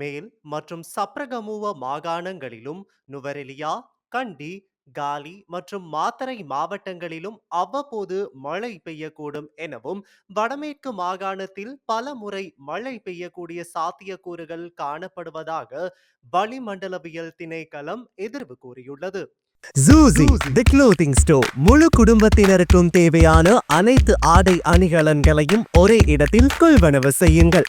மேல் மற்றும் சப்ரகமுவ மாகாணங்களிலும் நுவரெலியா கண்டி காலி மற்றும் மாத்தரை மாவட்டங்களிலும் அவ்வப்போது மழை பெய்யக்கூடும் எனவும் வடமேற்கு மாகாணத்தில் பல முறை மழை பெய்யக்கூடிய சாத்தியக்கூறுகள் காணப்படுவதாக வளிமண்டலவியல் திணைக்களம் எதிர்வு கூறியுள்ளது. ஜூசி தி க்ளோத்திங் ஸ்டோர் முழு குடும்பத்தினருக்கும் தேவையான அனைத்து ஆடை அணிகலன்களையும் ஒரே இடத்தில் கொள்வனவு செய்யுங்கள்.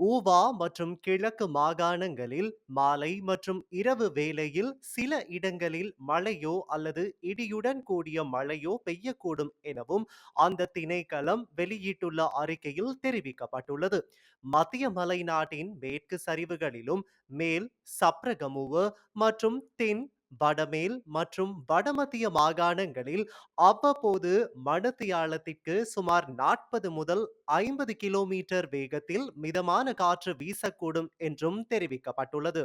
ஊவா மற்றும் கிழக்கு மாகாணங்களில் மாலை மற்றும் இரவு வேளையில் சில இடங்களில் மழையோ அல்லது இடியுடன் கூடிய மழையோ பெய்யக்கூடும் எனவும் அந்த திணைக்களம் வெளியிட்டுள்ள அறிக்கையில் தெரிவிக்கப்பட்டுள்ளது. மத்திய மலைநாட்டின் மேற்கு சரிவுகளிலும் மேல் சப்ரகமுவ மற்றும் தென் வடமேல் மற்றும் வடமத்திய மாகாணங்களில் அவ்வப்போது மணத்தியாலத்திற்கு சுமார் நாற்பது முதல் ஐம்பது கிலோமீட்டர் வேகத்தில் மிதமான காற்று வீசக்கூடும் என்றும் தெரிவிக்கப்பட்டுள்ளது.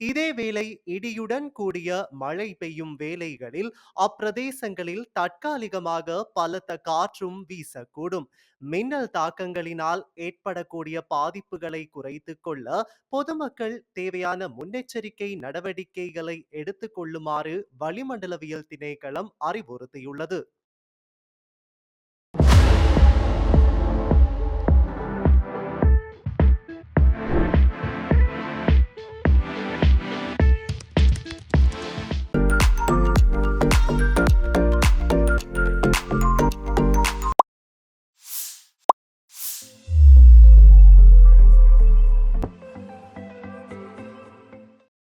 இதேவேளை இடியுடன் கூடிய மழை பெய்யும் வேளைகளில் அப்பிரதேசங்களில் தற்காலிகமாக பலத்த காற்றும் வீசக்கூடும். மின்னல் தாக்கங்களினால் ஏற்படக்கூடிய பாதிப்புகளை குறைத்துக் கொள்ள பொதுமக்கள் தேவையான முன்னெச்சரிக்கை நடவடிக்கைகளை எடுத்துக் கொள்ளுமாறு வளிமண்டலவியல் திணைக்களம் அறிவுறுத்தியுள்ளது.